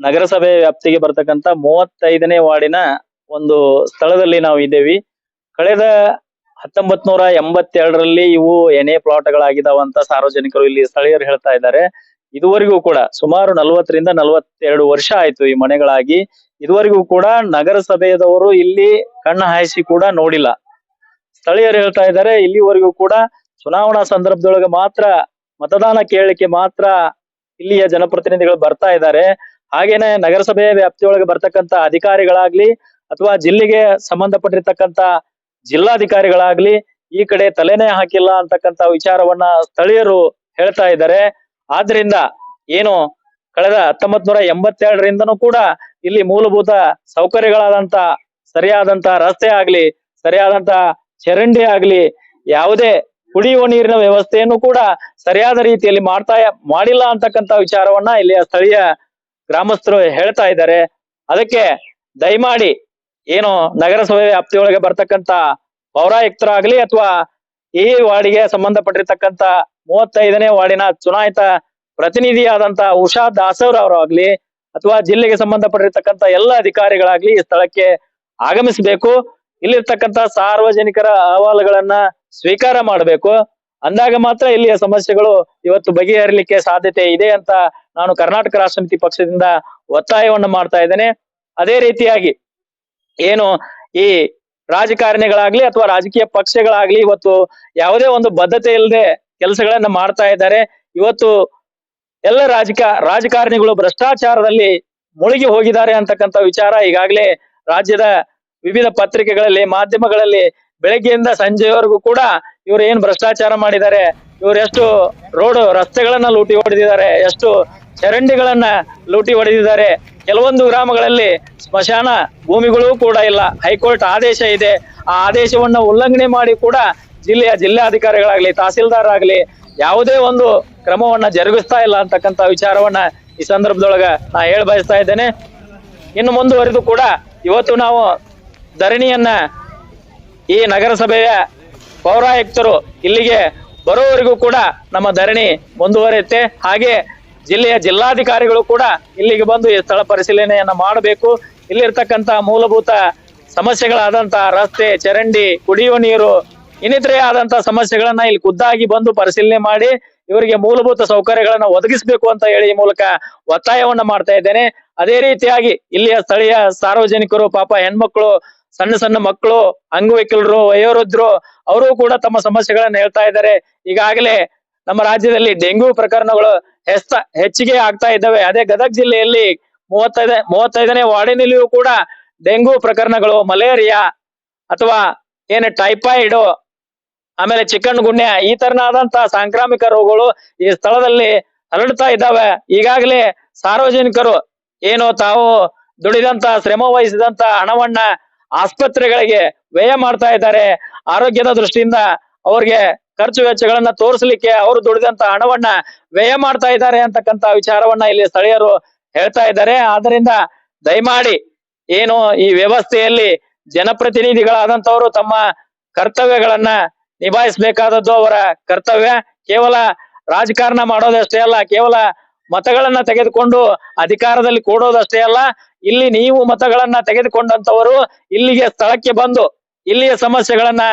ನಗರಸಭೆ ವ್ಯಾಪ್ತಿಗೆ ಬರ್ತಕ್ಕಂತ ಮೂವತ್ತೈದನೇ ವಾರ್ಡಿನ ಒಂದು ಸ್ಥಳದಲ್ಲಿ ನಾವು ಇದ್ದೇವೆ. ಕಳೆದ ಹತ್ತೊಂಬತ್ ನೂರ ಎಂಬತ್ತೆರಡರಲ್ಲಿ ಇವು ಎನೆ ಅಂತ ಸಾರ್ವಜನಿಕರು ಇಲ್ಲಿ ಸ್ಥಳೀಯರು ಹೇಳ್ತಾ ಇದ್ದಾರೆ. ಇದುವರೆಗೂ ಕೂಡ ಸುಮಾರು ನಲವತ್ತರಿಂದ ನಲವತ್ತೆರಡು ವರ್ಷ ಆಯ್ತು ಈ ಮನೆಗಳಾಗಿ. ಇದುವರೆಗೂ ಕೂಡ ನಗರಸಭೆಯದವರು ಇಲ್ಲಿ ಕಣ್ಣು ಹಾಯಿಸಿ ಕೂಡ ನೋಡಿಲ್ಲ. ಸ್ಥಳೀಯರು ಹೇಳ್ತಾ ಇದ್ದಾರೆ, ಇಲ್ಲಿವರೆಗೂ ಕೂಡ ಚುನಾವಣಾ ಸಂದರ್ಭದೊಳಗೆ ಮಾತ್ರ ಮತದಾನ ಕೇಳಲಿಕ್ಕೆ ಮಾತ್ರ ಇಲ್ಲಿಯ ಜನಪ್ರತಿನಿಧಿಗಳು ಬರ್ತಾ ಇದ್ದಾರೆ. ಹಾಗೇನೆ ನಗರಸಭೆ ವ್ಯಾಪ್ತಿಯೊಳಗೆ ಬರ್ತಕ್ಕಂತ ಅಧಿಕಾರಿಗಳಾಗ್ಲಿ ಅಥವಾ ಜಿಲ್ಲೆಗೆ ಸಂಬಂಧಪಟ್ಟಿರ್ತಕ್ಕಂತ ಜಿಲ್ಲಾಧಿಕಾರಿಗಳಾಗ್ಲಿ ಈ ಕಡೆ ತಲೆನೇ ಹಾಕಿಲ್ಲ ಅಂತಕ್ಕಂತ ವಿಚಾರವನ್ನ ಸ್ಥಳೀಯರು ಹೇಳ್ತಾ ಇದ್ದಾರೆ. ಆದ್ರಿಂದ ಏನು ಕಳೆದ ಹತ್ತೊಂಬತ್ ನೂರ ಎಂಬತ್ತೆರಡರಿಂದನೂ ಕೂಡ ಇಲ್ಲಿ ಮೂಲಭೂತ ಸೌಕರ್ಯಗಳಾದಂತ ಸರಿಯಾದಂತ ರಸ್ತೆ ಆಗ್ಲಿ ಸರಿಯಾದಂತ ಚರಂಡಿ ಆಗ್ಲಿ, ಯಾವುದೇ ಕುಡಿಯುವ ನೀರಿನ ವ್ಯವಸ್ಥೆಯನ್ನು ಕೂಡ ಸರಿಯಾದ ರೀತಿಯಲ್ಲಿ ಮಾಡ್ತಾ ಮಾಡಿಲ್ಲ ಅಂತಕ್ಕಂತ ವಿಚಾರವನ್ನ ಇಲ್ಲಿಯ ಸ್ಥಳೀಯ ಗ್ರಾಮಸ್ಥರು ಹೇಳ್ತಾ ಇದ್ದಾರೆ. ಅದಕ್ಕೆ ದಯಮಾಡಿ ಏನು ನಗರಸಭೆ ವ್ಯಾಪ್ತಿಯೊಳಗೆ ಬರ್ತಕ್ಕಂತ ಪೌರಾಯುಕ್ತರಾಗ್ಲಿ ಅಥವಾ ಈ ವಾರ್ಡಿಗೆ ಸಂಬಂಧಪಟ್ಟಿರ್ತಕ್ಕಂತ ಮೂವತ್ತೈದನೇ ವಾರ್ಡಿನ ಚುನಾಯಿತ ಪ್ರತಿನಿಧಿಯಾದಂತ ಉಷಾ ದಾಸವ್ರ ಅವರಾಗ್ಲಿ ಅಥವಾ ಜಿಲ್ಲೆಗೆ ಸಂಬಂಧಪಟ್ಟಿರ್ತಕ್ಕಂತ ಎಲ್ಲ ಅಧಿಕಾರಿಗಳಾಗ್ಲಿ ಈ ಸ್ಥಳಕ್ಕೆ ಆಗಮಿಸಬೇಕು. ಇಲ್ಲಿರ್ತಕ್ಕಂತ ಸಾರ್ವಜನಿಕರ ಅಹವಾಲುಗಳನ್ನ ಸ್ವೀಕಾರ ಮಾಡಬೇಕು. ಅಂದಾಗ ಮಾತ್ರ ಇಲ್ಲಿಯ ಸಮಸ್ಯೆಗಳು ಇವತ್ತು ಬಗೆಹರಿಲಿಕ್ಕೆ ಸಾಧ್ಯತೆ ಇದೆ ಅಂತ ನಾನು ಕರ್ನಾಟಕ ರಾಷ್ಟ್ರ ಸಮಿತಿ ಪಕ್ಷದಿಂದ ಒತ್ತಾಯವನ್ನು ಮಾಡ್ತಾ ಇದ್ದೇನೆ. ಅದೇ ರೀತಿಯಾಗಿ ಏನು ಈ ರಾಜಕಾರಣಿಗಳಾಗ್ಲಿ ಅಥವಾ ರಾಜಕೀಯ ಪಕ್ಷಗಳಾಗ್ಲಿ ಇವತ್ತು ಯಾವುದೇ ಒಂದು ಬದ್ಧತೆ ಇಲ್ಲದೆ ಕೆಲಸಗಳನ್ನ ಮಾಡ್ತಾ ಇದ್ದಾರೆ. ಇವತ್ತು ಎಲ್ಲ ರಾಜಕ ರಾಜಕಾರಣಿಗಳು ಭ್ರಷ್ಟಾಚಾರದಲ್ಲಿ ಮುಳುಗಿ ಹೋಗಿದ್ದಾರೆ ಅಂತಕ್ಕಂಥ ವಿಚಾರ ಈಗಾಗಲೇ ರಾಜ್ಯದ ವಿವಿಧ ಪತ್ರಿಕೆಗಳಲ್ಲಿ, ಮಾಧ್ಯಮಗಳಲ್ಲಿ ಬೆಳಗ್ಗೆಯಿಂದ ಸಂಜೆವರೆಗೂ ಕೂಡ ಇವರು ಏನ್ ಭ್ರಷ್ಟಾಚಾರ ಮಾಡಿದ್ದಾರೆ, ಇವರು ಎಷ್ಟು ರೋಡ್ ರಸ್ತೆಗಳನ್ನ ಲೂಟಿ ಹೊಡೆದಿದ್ದಾರೆ, ಎಷ್ಟು ಚರಂಡಿಗಳನ್ನ ಲೂಟಿ ಹೊಡೆದಿದ್ದಾರೆ, ಕೆಲವೊಂದು ಗ್ರಾಮಗಳಲ್ಲಿ ಸ್ಮಶಾನ ಭೂಮಿಗಳು ಕೂಡ ಇಲ್ಲ. ಹೈಕೋರ್ಟ್ ಆದೇಶ ಇದೆ. ಆ ಆದೇಶವನ್ನ ಉಲ್ಲಂಘನೆ ಮಾಡಿ ಕೂಡ ಜಿಲ್ಲೆಯ ಜಿಲ್ಲಾಧಿಕಾರಿಗಳಾಗ್ಲಿ ತಹಸೀಲ್ದಾರ್ ಆಗ್ಲಿ ಯಾವುದೇ ಒಂದು ಕ್ರಮವನ್ನ ಜರುಗಿಸ್ತಾ ಇಲ್ಲ ಅಂತಕ್ಕಂತ ವಿಚಾರವನ್ನ ಈ ಸಂದರ್ಭದೊಳಗ ನಾ ಹೇಳ ಬಯಸ್ತಾ ಇದ್ದೇನೆ. ಇನ್ನು ಮುಂದುವರೆದು ಕೂಡ ಇವತ್ತು ನಾವು ಧರಣಿಯನ್ನ ಈ ನಗರಸಭೆಯ ಪೌರಾಯುಕ್ತರು ಇಲ್ಲಿಗೆ ಬರೋವರೆಗೂ ಕೂಡ ನಮ್ಮ ಧರಣಿ ಮುಂದುವರಿಯುತ್ತೆ. ಹಾಗೆ ಜಿಲ್ಲೆಯ ಜಿಲ್ಲಾಧಿಕಾರಿಗಳು ಕೂಡ ಇಲ್ಲಿಗೆ ಬಂದು ಈ ಸ್ಥಳ ಪರಿಶೀಲನೆಯನ್ನ ಮಾಡಬೇಕು. ಇಲ್ಲಿರ್ತಕ್ಕಂತ ಮೂಲಭೂತ ಸಮಸ್ಯೆಗಳಾದಂತ ರಸ್ತೆ, ಚರಂಡಿ, ಕುಡಿಯುವ ನೀರು, ಇನ್ನಿತರೆ ಆದಂತ ಸಮಸ್ಯೆಗಳನ್ನ ಇಲ್ಲಿ ಖುದ್ದಾಗಿ ಬಂದು ಪರಿಶೀಲನೆ ಮಾಡಿ ಇವರಿಗೆ ಮೂಲಭೂತ ಸೌಕರ್ಯಗಳನ್ನ ಒದಗಿಸಬೇಕು ಅಂತ ಹೇಳಿ ಈ ಮೂಲಕ ಒತ್ತಾಯವನ್ನ ಮಾಡ್ತಾ ಇದ್ದೇನೆ. ಅದೇ ರೀತಿಯಾಗಿ ಇಲ್ಲಿಯ ಸ್ಥಳೀಯ ಸಾರ್ವಜನಿಕರು, ಪಾಪ ಹೆಣ್ಮಕ್ಳು ಸಣ್ಣ ಸಣ್ಣ ಮಕ್ಕಳು ಅಂಗವಿಕಲರು ವಯೋವೃದ್ಧರು, ಅವರು ಕೂಡ ತಮ್ಮ ಸಮಸ್ಯೆಗಳನ್ನು ಹೇಳ್ತಾ ಇದ್ದಾರೆ. ಈಗಾಗಲೇ ನಮ್ಮ ರಾಜ್ಯದಲ್ಲಿ ಡೆಂಗ್ಯೂ ಪ್ರಕರಣಗಳು ಹೆಚ್ಚ ಹೆಚ್ಚಿಗೆ ಆಗ್ತಾ ಇದ್ದಾವೆ. ಅದೇ ಗದಗ ಜಿಲ್ಲೆಯಲ್ಲಿ ಮೂವತ್ತೈದ, ಮೂವತ್ತೈದನೇ ವಾರ್ಡಿನಲ್ಲಿಯೂ ಕೂಡ ಡೆಂಗ್ಯೂ ಪ್ರಕರಣಗಳು, ಮಲೇರಿಯಾ ಅಥವಾ ಏನು ಟೈಫಾಯ್ಡ್, ಆಮೇಲೆ ಚಿಕನ್ ಗುಣ್ಯ ಈ ತರನಾದಂತಹ ಸಾಂಕ್ರಾಮಿಕ ರೋಗಗಳು ಈ ಸ್ಥಳದಲ್ಲಿ ಹರಡ್ತಾ ಇದ್ದಾವೆ. ಈಗಾಗಲೇ ಸಾರ್ವಜನಿಕರು ಏನು ತಾವು ದುಡಿದಂತ, ಶ್ರಮ ವಹಿಸಿದಂತ ಹಣವನ್ನ ಆಸ್ಪತ್ರೆಗಳಿಗೆ ವ್ಯಯ ಮಾಡ್ತಾ ಇದ್ದಾರೆ. ಆರೋಗ್ಯದ ದೃಷ್ಟಿಯಿಂದ ಅವ್ರಿಗೆ ಖರ್ಚು ವೆಚ್ಚಗಳನ್ನ ತೋರಿಸಲಿಕ್ಕೆ ಅವರು ದುಡಿದಂತ ಹಣವನ್ನ ವ್ಯಯ ಮಾಡ್ತಾ ಇದ್ದಾರೆ ಅಂತಕ್ಕಂತ ವಿಚಾರವನ್ನ ಇಲ್ಲಿ ಸ್ಥಳೀಯರು ಹೇಳ್ತಾ ಇದ್ದಾರೆ. ಆದ್ರಿಂದ ದಯಮಾಡಿ ಏನು ಈ ವ್ಯವಸ್ಥೆಯಲ್ಲಿ ಜನಪ್ರತಿನಿಧಿಗಳಾದಂತವರು ತಮ್ಮ ಕರ್ತವ್ಯಗಳನ್ನ ನಿಭಾಯಿಸಬೇಕಾದದ್ದು ಅವರ ಕರ್ತವ್ಯ. ಕೇವಲ ರಾಜಕಾರಣ ಮಾಡೋದಷ್ಟೇ ಅಲ್ಲ, ಕೇವಲ ಮತಗಳನ್ನ ತೆಗೆದುಕೊಂಡು ಅಧಿಕಾರದಲ್ಲಿ ಕೂಡೋದಷ್ಟೇ ಅಲ್ಲ, ಇಲ್ಲಿ ನೀವು ಮತಗಳನ್ನ ತೆಗೆದುಕೊಂಡಂತವರು ಇಲ್ಲಿಗೆ ಸ್ಥಳಕ್ಕೆ ಬಂದು ಇಲ್ಲಿಯ ಸಮಸ್ಯೆಗಳನ್ನ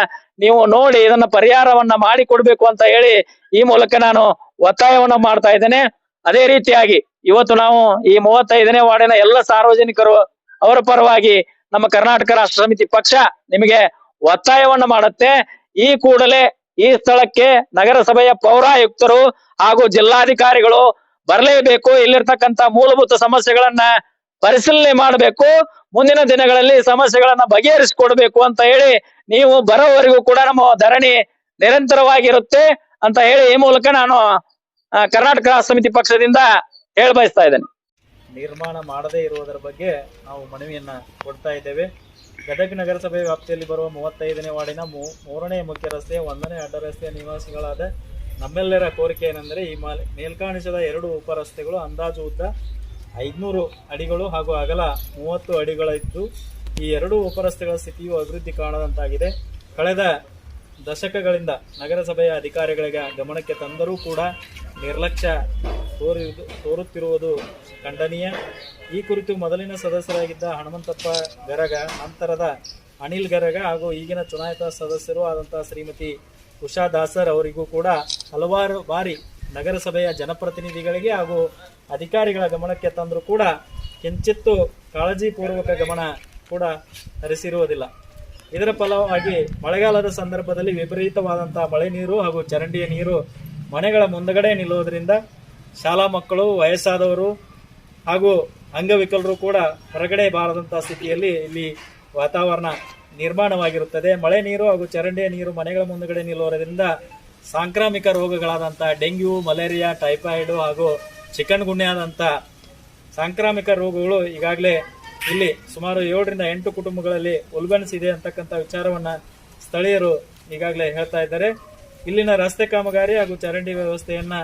ನೀವು ನೋಡಿ ಇದನ್ನ ಪರಿಹಾರವನ್ನ ಮಾಡಿ ಕೊಡ್ಬೇಕು ಅಂತ ಹೇಳಿ ಈ ಮೂಲಕ ನಾನು ಒತ್ತಾಯವನ್ನ ಮಾಡ್ತಾ ಇದ್ದೇನೆ. ಅದೇ ರೀತಿಯಾಗಿ ಇವತ್ತು ನಾವು ಈ ಮೂವತ್ತೈದನೇ ವಾರ್ಡಿನ ಎಲ್ಲ ಸಾರ್ವಜನಿಕರು ಅವರ ಪರವಾಗಿ ನಮ್ಮ ಕರ್ನಾಟಕ ರಾಷ್ಟ್ರ ಸಮಿತಿ ಪಕ್ಷ ನಿಮಗೆ ಒತ್ತಾಯವನ್ನ ಮಾಡುತ್ತೆ. ಈ ಕೂಡಲೇ ಈ ಸ್ಥಳಕ್ಕೆ ನಗರಸಭೆಯ ಪೌರಾಯುಕ್ತರು ಹಾಗೂ ಜಿಲ್ಲಾಧಿಕಾರಿಗಳು ಬರಲೇಬೇಕು ಇಲ್ಲಿರ್ತಕ್ಕಂತ ಮೂಲಭೂತ ಸಮಸ್ಯೆಗಳನ್ನ ಪರಿಶೀಲನೆ ಮಾಡಬೇಕು, ಮುಂದಿನ ದಿನಗಳಲ್ಲಿ ಸಮಸ್ಯೆಗಳನ್ನ ಬಗೆಹರಿಸಿಕೊಡ್ಬೇಕು ಅಂತ ಹೇಳಿ ನೀವು ಬರೋವರೆಗೂ ಕೂಡ ನಮ್ಮ ಧರಣಿ ನಿರಂತರವಾಗಿರುತ್ತೆ ಅಂತ ಹೇಳಿ ಈ ಮೂಲಕ ನಾನು ಕರ್ನಾಟಕ ಸಮಿತಿ ಪಕ್ಷದಿಂದ ಹೇಳ ಬಯಸ್ತಾ ಇದ್ದೇನೆ. ನಿರ್ಮಾಣ ಮಾಡದೇ ಇರುವುದರ ಬಗ್ಗೆ ನಾವು ಮನವಿಯನ್ನ ಕೊಡ್ತಾ ಇದ್ದೇವೆ. ಗದಗ ನಗರಸಭೆ ವ್ಯಾಪ್ತಿಯಲ್ಲಿ ಬರುವ ಮೂವತ್ತೈದನೇ ವಾರ್ಡಿನ ಮೂರನೇ ಮುಖ್ಯ ರಸ್ತೆ, ಒಂದನೇ ಅಡ್ಡ ರಸ್ತೆಯ ನಿವಾಸಿಗಳಾದ ನಮ್ಮೆಲ್ಲರ ಕೋರಿಕೆ ಏನೆಂದರೆ, ಈ ಮಾಲ್, ಮೇಲ್ಕಾಣಿಸದ ಎರಡು ಉಪರಸ್ತೆಗಳು, ಅಂದಾಜು ಉದ್ದ ಐದುನೂರು ಅಡಿಗಳು ಹಾಗೂ ಅಗಲ ಮೂವತ್ತು ಅಡಿಗಳಿದ್ದು. ಈ ಎರಡು ಉಪರಸ್ತೆಗಳ ಸ್ಥಿತಿಯು ಅಭಿವೃದ್ಧಿ ಕಾಣದಂತಾಗಿದೆ. ಕಳೆದ ದಶಕಗಳಿಂದ ನಗರಸಭೆಯ ಅಧಿಕಾರಿಗಳಿಗೆ ಗಮನಕ್ಕೆ ತಂದರೂ ಕೂಡ ನಿರ್ಲಕ್ಷ್ಯ ತೋರಿ ತೋರುತ್ತಿರುವುದು ಖಂಡನೀಯ. ಈ ಕುರಿತು ಮೊದಲಿನ ಸದಸ್ಯರಾಗಿದ್ದ ಹನುಮಂತಪ್ಪ ಗರಗ, ನಂತರದ ಅನಿಲ್ ಗರಗ ಹಾಗೂ ಈಗಿನ ಚುನಾಯಿತ ಸದಸ್ಯರು ಆದಂತಹ ಶ್ರೀಮತಿ ಉಷಾ ದಾಸರ್ ಅವರಿಗೂ ಕೂಡ ಹಲವಾರು ಬಾರಿ ನಗರಸಭೆಯ ಜನಪ್ರತಿನಿಧಿಗಳಿಗೆ ಹಾಗೂ ಅಧಿಕಾರಿಗಳ ಗಮನಕ್ಕೆ ತಂದರೂ ಕೂಡ ಕಿಂಚಿತ್ತು ಕಾಳಜಿಪೂರ್ವಕ ಗಮನ ಕೂಡ ಹರಿಸಿರುವುದಿಲ್ಲ. ಇದರ ಫಲವಾಗಿ ಮಳೆಗಾಲದ ಸಂದರ್ಭದಲ್ಲಿ ವಿಪರೀತವಾದಂತಹ ಮಳೆ ನೀರು ಹಾಗೂ ಚರಂಡಿಯ ನೀರು ಮನೆಗಳ ಮುಂದಗಡೆ ನಿಲ್ಲುವುದರಿಂದ ಶಾಲಾ ಮಕ್ಕಳು, ವಯಸ್ಸಾದವರು ಹಾಗೂ ಅಂಗವಿಕಲರು ಕೂಡ ಹೊರಗಡೆ ಬಾರದಂತಹ ಸ್ಥಿತಿಯಲ್ಲಿ ಇಲ್ಲಿ ವಾತಾವರಣ ನಿರ್ಮಾಣವಾಗಿರುತ್ತದೆ. ಮಳೆ ನೀರು ಹಾಗೂ ಚರಂಡಿಯ ನೀರು ಮನೆಗಳ ಮುಂದುಗಡೆ ನಿಲ್ಲುವುದರಿಂದ ಸಾಂಕ್ರಾಮಿಕ ರೋಗಗಳಾದಂಥ ಡೆಂಗ್ಯೂ, ಮಲೇರಿಯಾ, ಟೈಫಾಯ್ಡು ಹಾಗೂ ಚಿಕನ್ ಗುಣ್ಯಾದಂಥ ಸಾಂಕ್ರಾಮಿಕ ರೋಗಗಳು ಈಗಾಗಲೇ ಇಲ್ಲಿ ಸುಮಾರು ಏಳರಿಂದ ಎಂಟು ಕುಟುಂಬಗಳಲ್ಲಿ ಉಲ್ಬಣಿಸಿದೆ ಅಂತಕ್ಕಂಥ ವಿಚಾರವನ್ನು ಸ್ಥಳೀಯರು ಈಗಾಗಲೇ ಹೇಳ್ತಾ ಇದ್ದಾರೆ. ಇಲ್ಲಿನ ರಸ್ತೆ ಕಾಮಗಾರಿ ಹಾಗೂ ಚರಂಡಿ ವ್ಯವಸ್ಥೆಯನ್ನು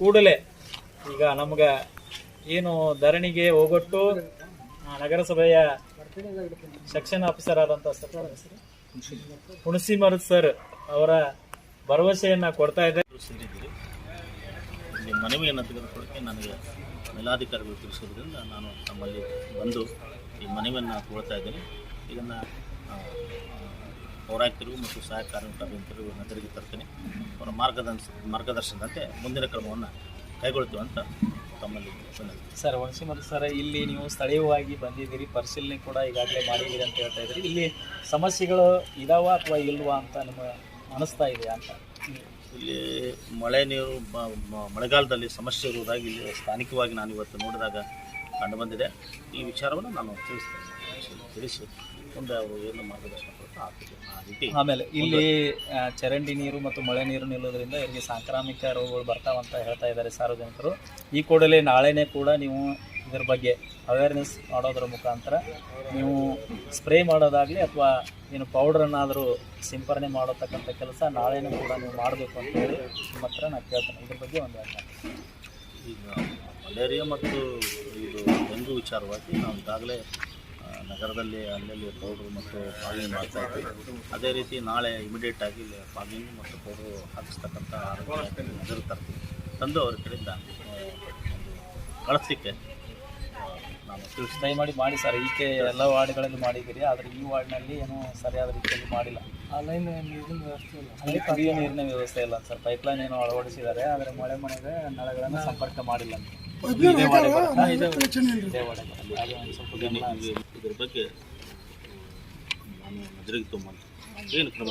ಕೂಡಲೇ ಈಗ ನಮಗೆ ಏನು ಧರಣಿಗೆ ಹೋಗೊಟ್ಟು ನಗರಸಭೆಯ ಸೆಕ್ಷನ್ ಆಫೀಸರ್ ಆದಂತ ಹುಣಸಿಮರದ ಸರ್, ಅವರ ಭರವಸೆಯನ್ನ ಕೊಡ್ತಾ ಇದೆ ಇಲ್ಲಿ ಮನವಿಯನ್ನು ತೆಗೆದುಕೊಳ್ಳಕ್ಕೆ ನನಗೆ ಮೇಲಾಧಿಕಾರಿಗಳು ತಿಳಿಸೋದ್ರಿಂದ ನಾನು ತಮ್ಮಲ್ಲಿ ಬಂದು ಈ ಮನವಿಯನ್ನು ಕೊಡ್ತಾ ಇದ್ದೇನೆ. ಇದನ್ನು ಪೌರಾಯುಕ್ತರಿಗೂ ಮತ್ತು ಸಹಾಯಕ ಕಾರ್ಮಿಕ ಅಭಿಯಂತರಿಗೂ ತರ್ತೇನೆ. ಅವರ ಮಾರ್ಗದರ್ಶ, ಮಾರ್ಗದರ್ಶನದಂತೆ ಮುಂದಿನ ಕ್ರಮವನ್ನು ಕೈಗೊಳ್ತೀವಿ ಅಂತ ತಮ್ಮಲ್ಲಿ. ಸರ್ ವಂಶಿಮಠ ಸರ್ ಇಲ್ಲಿ ನೀವು ಸ್ಥಳೀಯವಾಗಿ ಬಂದಿದ್ದೀರಿ ಪರಿಶೀಲನೆ ಕೂಡ ಈಗಾಗಲೇ ಮಾಡಿದ್ದೀರಿ ಅಂತ ಹೇಳ್ತಾ ಇದ್ದೀರಿ ಇಲ್ಲಿ ಸಮಸ್ಯೆಗಳು ಇದಾವ ಅಥವಾ ಇಲ್ವಾ ಅಂತ ನಿಮಗೆ ಅನಿಸ್ತಾ ಇದೆ ಅಂತ? ಇಲ್ಲಿ ಮಳೆ ನೀರು ಮಳೆಗಾಲದಲ್ಲಿ ಸಮಸ್ಯೆ ಇರುವುದಾಗಿ ಇಲ್ಲಿ ಸ್ಥಾನಿಕವಾಗಿ ನಾನು ಇವತ್ತು ನೋಡಿದಾಗ ಕಂಡುಬಂದಿದೆ ಈ ವಿಚಾರವನ್ನು ನಾನು ತಿಳಿಸ್ತೇನೆ. ತಿಳಿಸಿ ಮುಂದೆ ಅವರು ಏನು ಮಾರ್ಗದರ್ಶನ ಆಮೇಲೆ ಇಲ್ಲಿ ಚರಂಡಿ ನೀರು ಮತ್ತು ಮಳೆ ನೀರು ನಿಲ್ಲೋದ್ರಿಂದ ಇಲ್ಲಿ ಸಾಂಕ್ರಾಮಿಕ ರೋಗಗಳು ಬರ್ತಾವಂತ ಹೇಳ್ತಾ ಇದ್ದಾರೆ ಸಾರ್ವಜನಿಕರು. ಈ ಕೂಡಲೇ ನಾಳೆನೇ ಕೂಡ ನೀವು ಇದ್ರ ಬಗ್ಗೆ ಅವೇರ್ನೆಸ್ ಮಾಡೋದ್ರ ಮುಖಾಂತರ ನೀವು ಸ್ಪ್ರೇ ಮಾಡೋದಾಗಲಿ ಅಥವಾ ಏನು ಪೌಡ್ರನ್ನಾದರೂ ಸಿಂಪರಣೆ ಮಾಡತಕ್ಕಂಥ ಕೆಲಸ ನಾಳೆನೂ ಕೂಡ ನೀವು ಮಾಡಬೇಕು ಅಂತ ಹೇಳಿ ನಿಮ್ಮ ಹತ್ರ ನಾನು ಕೇಳ್ತೇನೆ. ಇದ್ರ ಬಗ್ಗೆ ಒಂದು ಈಗ ಮಲೇರಿಯಾ ಮತ್ತು ಇದು ಡೆಂಗು ವಿಚಾರವಾಗಿ ನಾವು ಈಗಾಗಲೇ ನಗರದಲ್ಲಿ ಅಲ್ಲಲ್ಲಿ ಪೌಡ್ರು ಮತ್ತು ಫಾಗಿಂಗ್ ಮಾಡ್ತಾ ಇದ್ದೀವಿ ಅದೇ ರೀತಿ ನಾಳೆ ಇಮಿಡಿಯೇಟ್ ಆಗಿ ಇಲ್ಲಿ ಫಾಗಿಂಗ್ ಮತ್ತು ಪೌಡ್ರು ಹಾಕಿಸ್ತಕ್ಕಂಥ ಆರೋಗ್ಯ ನಗರ ತರ್ತೀವಿ. ತಂದು ಅವ್ರ ಕಡೆಯಿಂದ ಆ, ಕಳಿಸ್ಲಿಕ್ಕೆ ನಾನು ತಿಳಿಸ್ತೀನಿ ಮಾಡಿ ಮಾಡಿ ಸರ್. ಈಕೆ ಎಲ್ಲ ವಾರ್ಡ್ಗಳಲ್ಲಿ ಮಾಡಿದ್ದೀರಿ ಆದರೆ ಈ ವಾರ್ಡ್ನಲ್ಲಿ ಏನೂ ಸರಿಯಾದ ರೀತಿಯಲ್ಲಿ ಮಾಡಿಲ್ಲ. ಅಲ್ಲಿ ಕುಡಿಯೋ ನೀರಿನ ವ್ಯವಸ್ಥೆ ಇಲ್ಲ. ಸರ್. ಪೈಪ್ಲೈನ್ ಏನೋ ಅಳವಡಿಸಿದ್ದಾರೆ ಆದರೆ ಮಳೆ ಮನೆಗೆ ನಳಗಳನ್ನು ಸಂಪರ್ಕ ಮಾಡಿಲ್ಲ. ಅಂತ ಇದೇ? ಇದೇ ಇದೇ ಇದ್ರ ಬಗ್ಗೆ ಜರುಗಿತು ಅಂತ ಏನು ಕ್ರಮ?